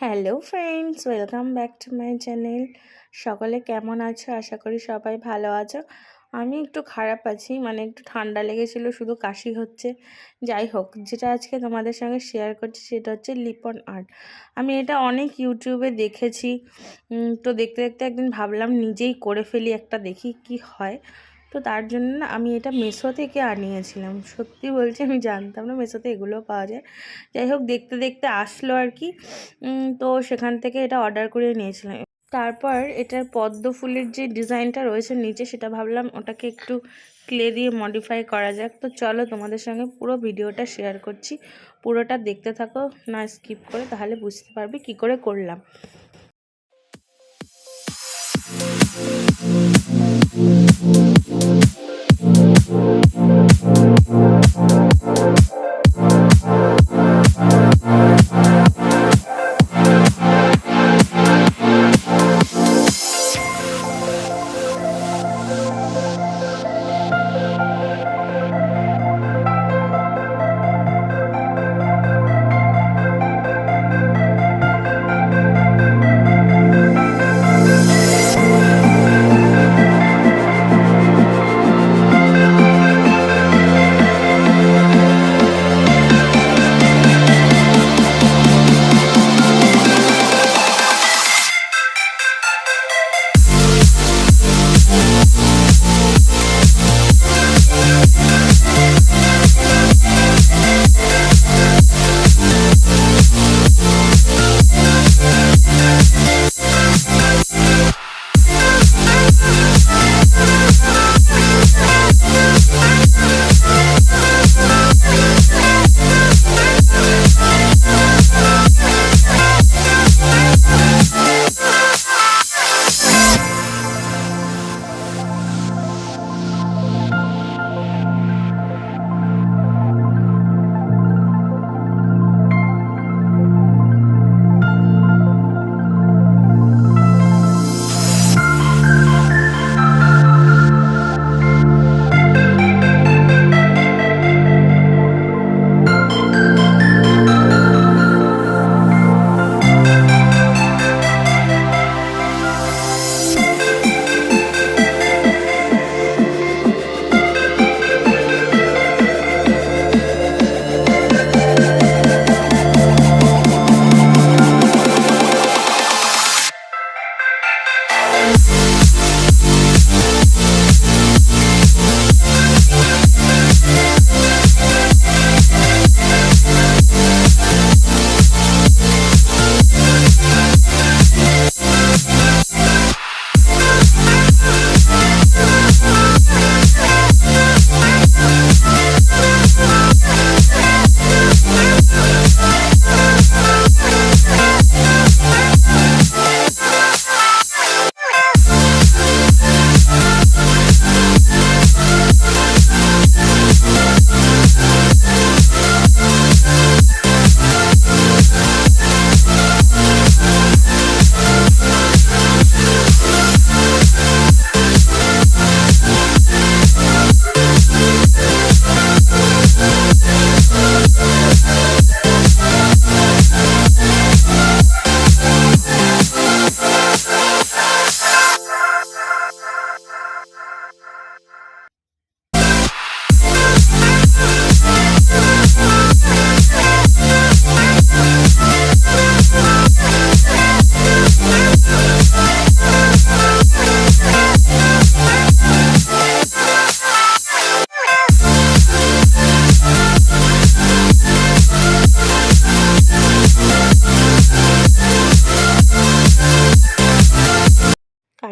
Hello friends welcome back to my channel সকলে কেমন আছো? আশা করি সবাই ভালো আছো। আমি একটু খারাপ আছি মানে একটু ঠান্ডা লেগেছিল, শুধু কাশি হচ্ছে। যাই হোক, যেটা আজকে তোমাদের সঙ্গে শেয়ার করছি সেটা হচ্ছে লিপন আর্ট আমি এটা অনেক ইউটিউবে দেখেছি। তো দেখতে দেখতে একদিন ভাবলাম নিজেই করে ফেলি, একটা দেখি কি হয়। তো তার জন্য না আমি এটা মেশো থেকে আনিয়েছিলাম। সত্যি বলছি, আমি জানতাম না মেশোতে এগুলোও পাওয়া যায়। যাই হোক, দেখতে দেখতে আসলো আর কি। তো সেখান থেকে এটা অর্ডার করে নিয়েছিলাম। তারপর এটার পদ্ম ফুলের যে ডিজাইনটা রয়েছে নিচে, সেটা ভাবলাম ওটাকে একটু ক্লে দিয়ে মডিফাই করা যাক। তো চলো তোমাদের সঙ্গে পুরো ভিডিওটা শেয়ার করছি। পুরোটা দেখতে থাকো, না স্কিপ করে, তাহলে বুঝতে পারবে কি করে করলাম।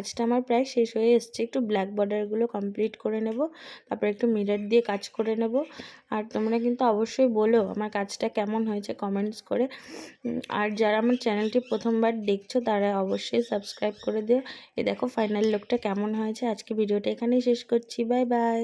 কাজটা আমার প্রায় শেষ হয়ে এসছে। একটু ব্ল্যাক বর্ডারগুলো কমপ্লিট করে নেব, তারপর একটু মিরর দিয়ে কাজ করে নেব। আর তোমরা কিন্তু অবশ্যই বলো আমার কাজটা কেমন হয়েছে কমেন্টস করে। আর যারা আমার চ্যানেলটি প্রথমবার দেখছ তারা অবশ্যই সাবস্ক্রাইব করে দিও। এ দেখো ফাইনাল লুকটা কেমন হয়েছে। আজকে ভিডিওটা এখানেই শেষ করছি। Bye bye